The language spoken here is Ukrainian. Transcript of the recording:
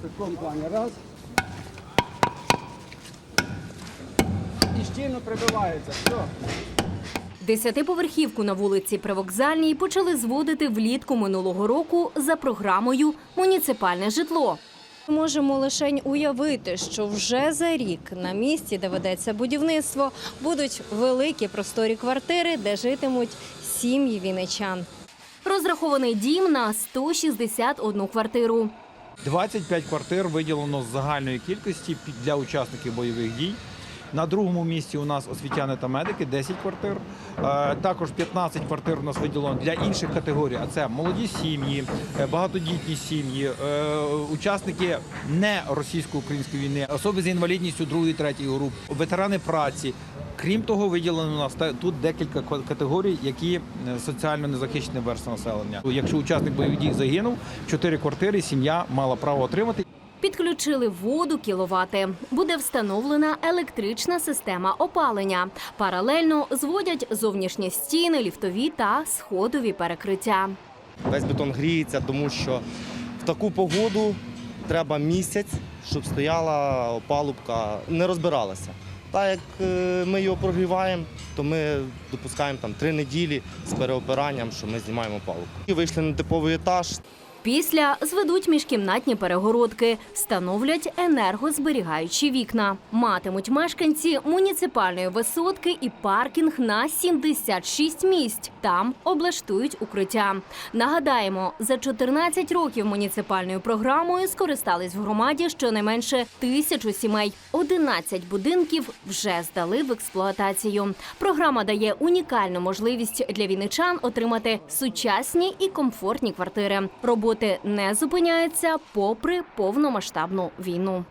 В такому плані. Раз. І щільно прибивається. Все. Десятиповерхівку на вулиці Привокзальній почали зводити влітку минулого року за програмою Муніципальне житло. Можемо лише уявити, що вже за рік на місці, де ведеться будівництво, будуть великі просторі квартири, де житимуть сім'ї віничан. Розрахований дім на 161 квартиру. 25 квартир виділено з загальної кількості для учасників бойових дій. На другому місці у нас освітяни та медики 10 квартир. Е, Також 15 квартир у нас виділено для інших категорій. А це молоді сім'ї, е, багатодітні сім'ї, е, учасники не російсько-української війни, особи з інвалідністю другої, третьої груп, ветерани праці. Крім того, виділено у нас тут декілька категорій, які е, соціально незахищені верстви населення. Якщо учасник бойових дій загинув, 4 квартири сім'я мала право отримати. Підключили воду кіловати. Буде встановлена електрична система опалення. Паралельно зводять зовнішні стіни, ліфтові та сходові перекриття. Весь бетон гріється, тому що в таку погоду треба місяць, щоб стояла опалубка, не розбиралася. Так як е, ми його прогріваємо, то ми допускаємо там три неділі з переопиранням, що ми знімаємо опалубку. І вийшли на типовий етаж. Після зведуть міжкімнатні перегородки, встановлять енергозберігаючі вікна. Матимуть мешканці муніципальної висотки і паркінг на 76 місць. Там облаштують укриття. Нагадаємо, за 14 років муніципальною програмою скористались в громаді щонайменше тисячу сімей. 11 будинків вже здали в експлуатацію. Програма дає унікальну можливість для вінничан отримати сучасні і комфортні квартири. Роботи не зупиняється попри повномасштабну війну.